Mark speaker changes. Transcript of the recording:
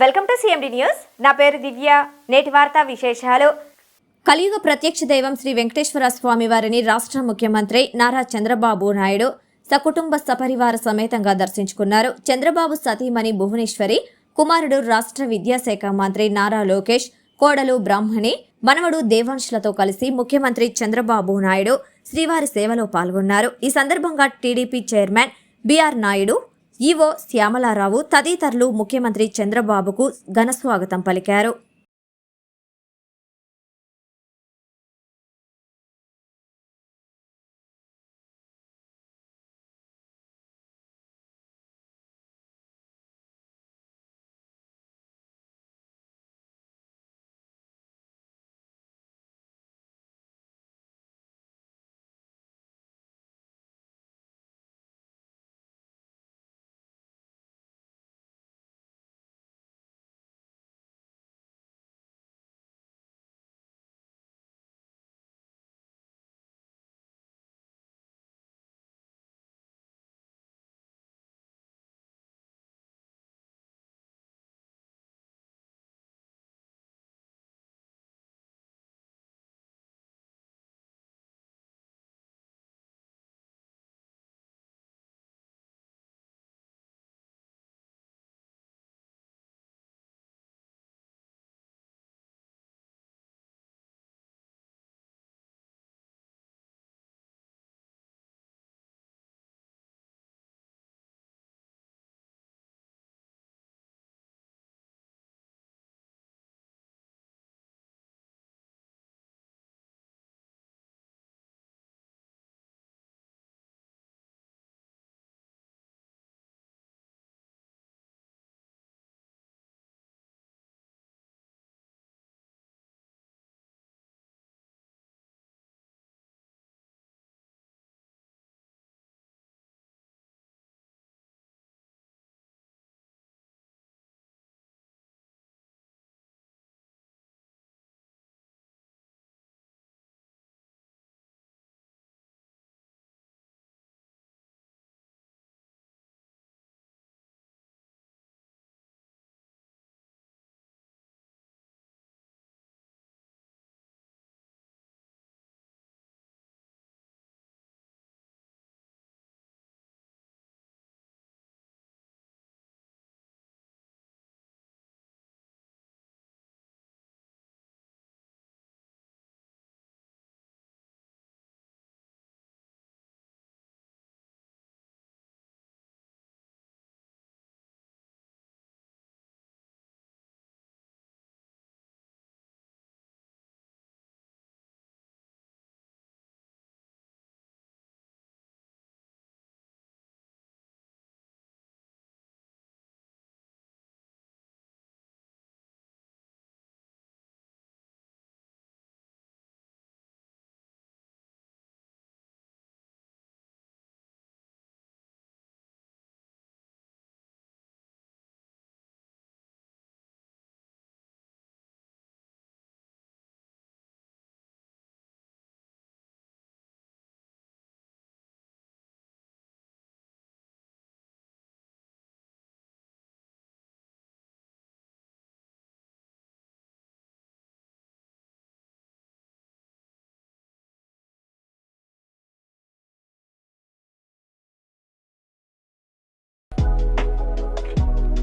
Speaker 1: Welcome to CMD news నా పేరు దివ్య. నేటి వార్తా విశేషాలు.
Speaker 2: కలియుగ ప్రత్యక్ష దైవం శ్రీ వెంకటేశ్వర స్వామి వారిని రాష్ట్ర ముఖ్యమంత్రి నారా చంద్రబాబు నాయుడు సకుటుంబ సపరివార సమేతంగా దర్శించుకున్నారు. చంద్రబాబు సతీమణి భువనేశ్వరి కుమారుడు రాష్ట్ర విద్యాశాఖ మంత్రి నారా లోకేష్ కోడలు బ్రాహ్మణి మనవడు దేవాంశులతో కలిసి ముఖ్యమంత్రి చంద్రబాబు నాయుడు శ్రీవారి సేవలో పాల్గొన్నారు. ఈ సందర్భంగా TDP chairman BR Naidu EO Shyamalarao తదితరులు ముఖ్యమంత్రి చంద్రబాబుకు ఘనస్వాగతం పలికారు.